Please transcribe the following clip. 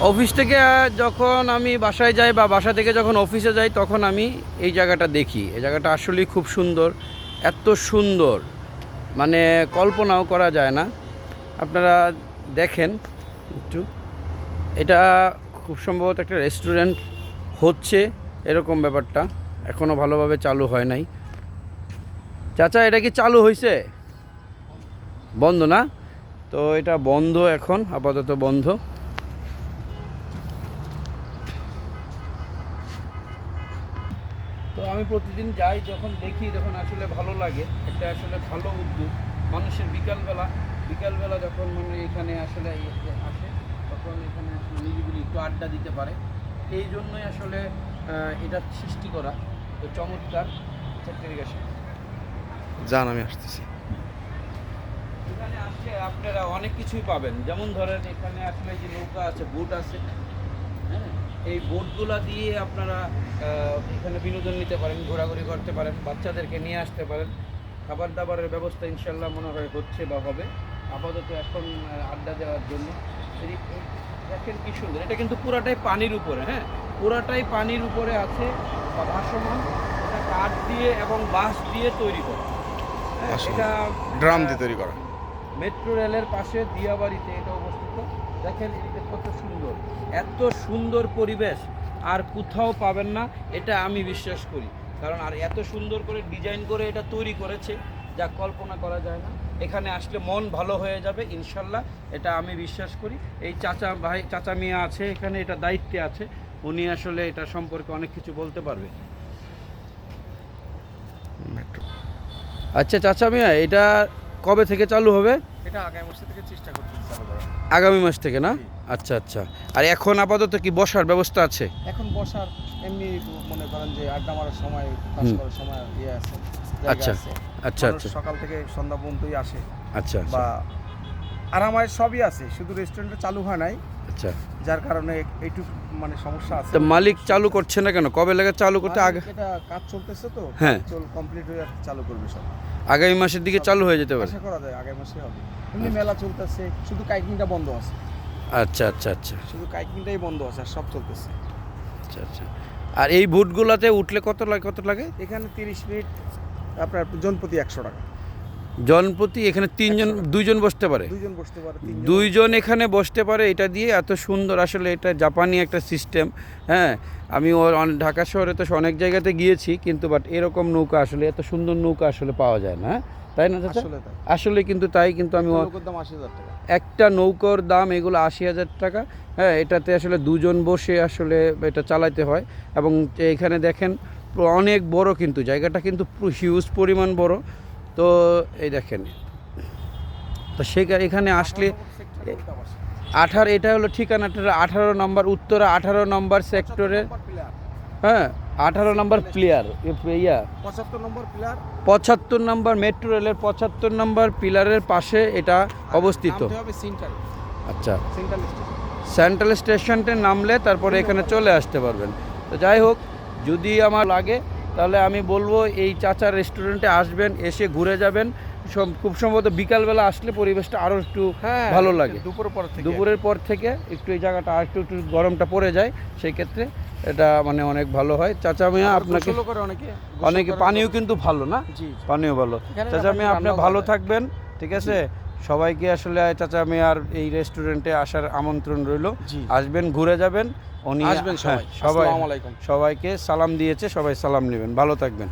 Office থেকে যখন আমি বাসায় যাই বা বাসা থেকে যখন অফিসে যাই, তখন আমি এই জায়গাটা দেখি। এই জায়গাটা আসলেই খুব সুন্দর। এত সুন্দর। মানে কল্পনাও করা যায় না। আপনারা দেখেন একটু। এটা খুব সম্ভবত একটা রেস্টুরেন্ট হচ্ছে এরকম ব্যাপারটা। এখনও ভালোভাবে চালু হয় নাই। চাচা, এটা কি চালু হয়েছে বন্ধ না? তো এটা বন্ধ এখন, আপাতত বন্ধ। তো আমি প্রতিদিন যাই যখন দেখি তখন আসলে ভালো লাগে। একটা আসলে ভালো উদ্যোগ। মানুষের বিকালবেলা বিকালবেলা যখন মানে এখানে আসলে আসে তখন এখানে আসলে নিরিবিলি একটু আড্ডা দিতে পারে। এই জন্যই আসলে এটা সৃষ্টি করা। তো চমৎকার। সেক্টরিগেশন যান আমি আসতেছি। এখানে আসলে আপনারা অনেক কিছুই পাবেন। যেমন ধরেন এখানে আসলে যে নৌকা আছে বোট আছে। হ্যাঁ? এই বোটগুলা দিয়ে আপনারা এখানে বিনোদন নিতে পারেন ঘোরাঘুরি করতে পারেন বাচ্চাদেরকে নিয়ে আসতে পারেন। খাবার দাবারের ব্যবস্থা ইনশাল্লাহ মনে হয় হচ্ছে বা হবে। আপাতত এখন আড্ডা দেওয়ার জন্য। দেখেন কি সুন্দর। এটা কিন্তু পুরাটাই পানির উপরে হ্যাঁ? পুরাটাই পানির উপরে আছে বা ভাসমান। এটা কাঠ দিয়ে এবং বাঁশ দিয়ে তৈরি করা। হ্যাঁ, এটা ড্রাম দিয়ে তৈরি করা। মেট্রো রেলের পাশে দিয়াবাড়িতে এটা অবস্থিত। দেখেন এটা কত সুন্দর। এত সুন্দর পরিবেশ আর কোথাও পাবেন না এটা আমি বিশ্বাস করি। কারণ আর এত সুন্দর করে ডিজাইন করে এটা তৈরি করেছে যা কল্পনা করা যায় না। এখানে আসলে মন ভালো হয়ে যাবে ইনশাল্লাহ এটা আমি বিশ্বাস করি। এই চাচা ভাই চাচা মিয়া আছে এখানে এটা দায়িত্বে আছে। উনি আসলে এটা সম্পর্কে অনেক কিছু বলতে পারবে। আচ্ছা চাচা মিয়া এটা কবে থেকে চালু হবে? এটা আগামী মাস থেকে চেষ্টা আগামী মাস থেকে না? আচ্ছা আচ্ছা। আর এখন আপাতত কি বসার ব্যবস্থা আছে? এখন বসার এমনি মনে করেন যে আড্ডা মারার সময় কাজ করার সময় ইয়ে আছে আচ্ছা, আচ্ছা আচ্ছা। সকাল থেকে সন্ধ্যা পর্যন্তই আসে। আচ্ছা। বা আরামায় সবই আছে শুধু রেস্টুরেন্টটা চালু হয় নাই। আচ্ছা। যার কারণে একটু মানে সমস্যা আছে। তো মালিক চালু করছে না কেন? কবে লাগে চালু করতে আগে এটা কাজ চলতেছে তো হ্যাঁ। চল কমপ্লিট হয়ে চালু করবে সব। আগামী মাসের দিকে চালু হয়ে যেতে পারে। আশা করা যায় আগামী মাসে হবে। এমনি মেলা চলতেছে শুধু কাইকিংটা বন্ধ আছে। আচ্ছা আচ্ছা আচ্ছা। শুধু কাইকিংটাই বন্ধ আছে আর সব চলতেছে। আচ্ছা আচ্ছা। আর এই বুটগুলাতে উঠলে কত লাগে কত লাগে? এখানে তিরিশ মিনিট আপনার জনপ্রতি একশো টাকা। জনপ্রতি এখানে তিনজন দুইজন বসতে পারে। দুইজন বসতে পারে দুইজন এখানে বসতে পারে এটা দিয়ে এত সুন্দর আসলে এটা জাপানি একটা সিস্টেম হ্যাঁ? আমি ঢাকা শহরে তো অনেক জায়গাতে গিয়েছি কিন্তু বাট এরকম নৌকা আসলে এত সুন্দর নৌকা আসলে পাওয়া যায় না? তাই না চাচা? আসলে আসলে কিন্তু তাই কিন্তু আমি একটা নৌকার দাম এগুলো আশি হাজার টাকা হ্যাঁ? এটাতে আসলে দুজন বসে আসলে এটা চালাতে হয় এবং এখানে দেখেন অনেক বড় কিন্তু জায়গাটা কিন্তু হিউজ পরিমাণ বড় তো এই দেখেন তো সেখানে এখানে আসলে আঠারো এটা হলো ঠিকানাটা আঠারো নম্বর উত্তরা আঠারো নম্বর সেক্টরে হ্যাঁ আঠারো নম্বর প্লেয়ার ইয়া। পঁচাত্তর নম্বর প্লেয়ার। পঁচাত্তর নম্বর মেট্রো রেলের পঁচাত্তর নম্বর পিলারের পাশে এটা অবস্থিত। আচ্ছা। সেন্ট্রাল স্টেশনটে নামলে তারপরে এখানে চলে আসতে পারবেন। তো যাই হোক যদি আমার লাগে তাহলে আমি বলব এই চাচার রেস্টুরেন্টে আসবেন এসে ঘুরে যাবেন। খুব সম্ভবত বিকালবেলা আসলে পরিবেশটা আরও একটু হ্যাঁ ভালো লাগে। দুপুর পর থেকে। দুপুরের পর থেকে একটু এই জায়গাটা আর একটু একটু গরমটা পড়ে যায় সেই ক্ষেত্রে এটা মানে অনেক ভালো হয়। চাচা মিয়া আপনাকে অনেকে। পানিও কিন্তু ভালো না? জি পানিও ভালো। চাচা মিয়া আপনি ভালো থাকবেন ঠিক আছে? সবাইকে আসলে চাচা মিয়ার এই রেস্টুরেন্টে আসার আমন্ত্রণ রইল। আসবেন ঘুরে যাবেন উনি আসবেন হ্যাঁ, সবাই সবাই সবাইকে সালাম দিয়েছে সবাই সালাম নেবেন। ভালো থাকবেন।